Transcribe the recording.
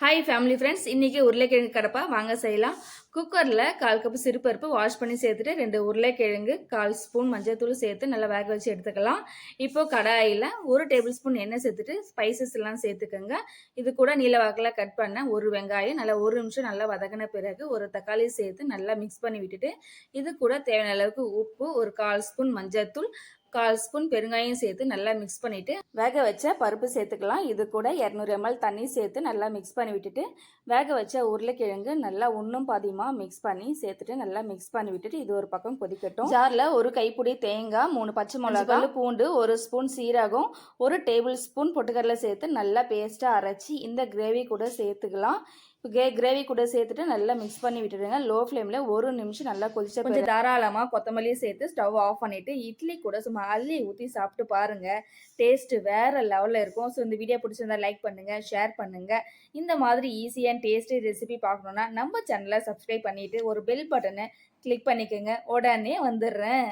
Hi family friends இன்றைக்கி உருளைக்கிழங்கு கடப்பா. வாங்க செய்யலாம். குக்கரில் கால் கப்பு சிறுபருப்பு வாஷ் பண்ணி சேர்த்துட்டு ரெண்டு உருளைக்கிழங்கு கால் ஸ்பூன் மஞ்சள்தூள் சேர்த்து நல்லா வேக வச்சு எடுத்துக்கலாம். இப்போ கடாயில் ஒரு டேபிள் ஸ்பூன் எண்ணெய் சேர்த்துட்டு ஸ்பைசஸ் எல்லாம் சேர்த்துக்கோங்க. இது கூட நீல வாக்கில் கட் பண்ண ஒரு வெங்காயம் நல்லா ஒரு நிமிஷம் நல்லா வதங்கின பிறகு ஒரு தக்காளி சேர்த்து நல்லா மிக்ஸ் பண்ணி விட்டுட்டு இது கூட தேவையான அளவுக்கு உப்பு ஒரு கால் ஸ்பூன் மஞ்சள்தூள் கால் ஸ்பூன் பெருங்காயம் சேர்த்து நல்லா மிக்ஸ் பண்ணிவிட்டு வேக வச்ச பருப்பு சேர்த்துக்கலாம். இது கூட இரநூறு எம்எல் தண்ணி சேர்த்து நல்லா மிக்ஸ் பண்ணி விட்டுட்டு வேக வச்ச உருளைக்கிழங்கு நல்லா ஒன்றும் பாதியமாக மிக்ஸ் பண்ணி சேர்த்துட்டு நல்லா மிக்ஸ் பண்ணி விட்டுட்டு இது ஒரு பக்கம் கொதிக்கட்டும். ஜாரில் ஒரு கைப்பிடி தேங்காய் மூணு பச்சை மிளகாய் பூண்டு ஒரு ஸ்பூன் சீரகம் ஒரு டேபிள் ஸ்பூன் பொட்டுக்கடலை சேர்த்து நல்லா பேஸ்ட்டாக அரைச்சி இந்த கிரேவி கூட சேர்த்துக்கலாம். கே கிரேவி கூட சேர்த்துட்டு நல்லா மிக்ஸ் பண்ணி விட்டுடுங்க. லோ ஃப்ளேமில் ஒரு நிமிஷம் நல்லா கொதிச்ச கொஞ்சம் தாராளமாக கொத்தமல்லி சேர்த்து ஸ்டவ் ஆஃப் பண்ணிவிட்டு இட்லி கூட சும்மா அள்ளி ஊற்றி சாப்பிட்டு பாருங்கள் டேஸ்ட்டு வேறு லெவலில் இருக்கும். ஸோ இந்த வீடியோ பிடிச்சிருந்தா லைக் பண்ணுங்கள் ஷேர் பண்ணுங்கள் இந்த மாதிரி ஈஸியான டேஸ்டி ரெசிபி பார்க்கணுன்னா நம்ம சேனலை சப்ஸ்கிரைப் பண்ணிவிட்டு ஒரு பெல் பட்டனை கிளிக் பண்ணிக்கோங்க. உடனே வந்துடுறேன்.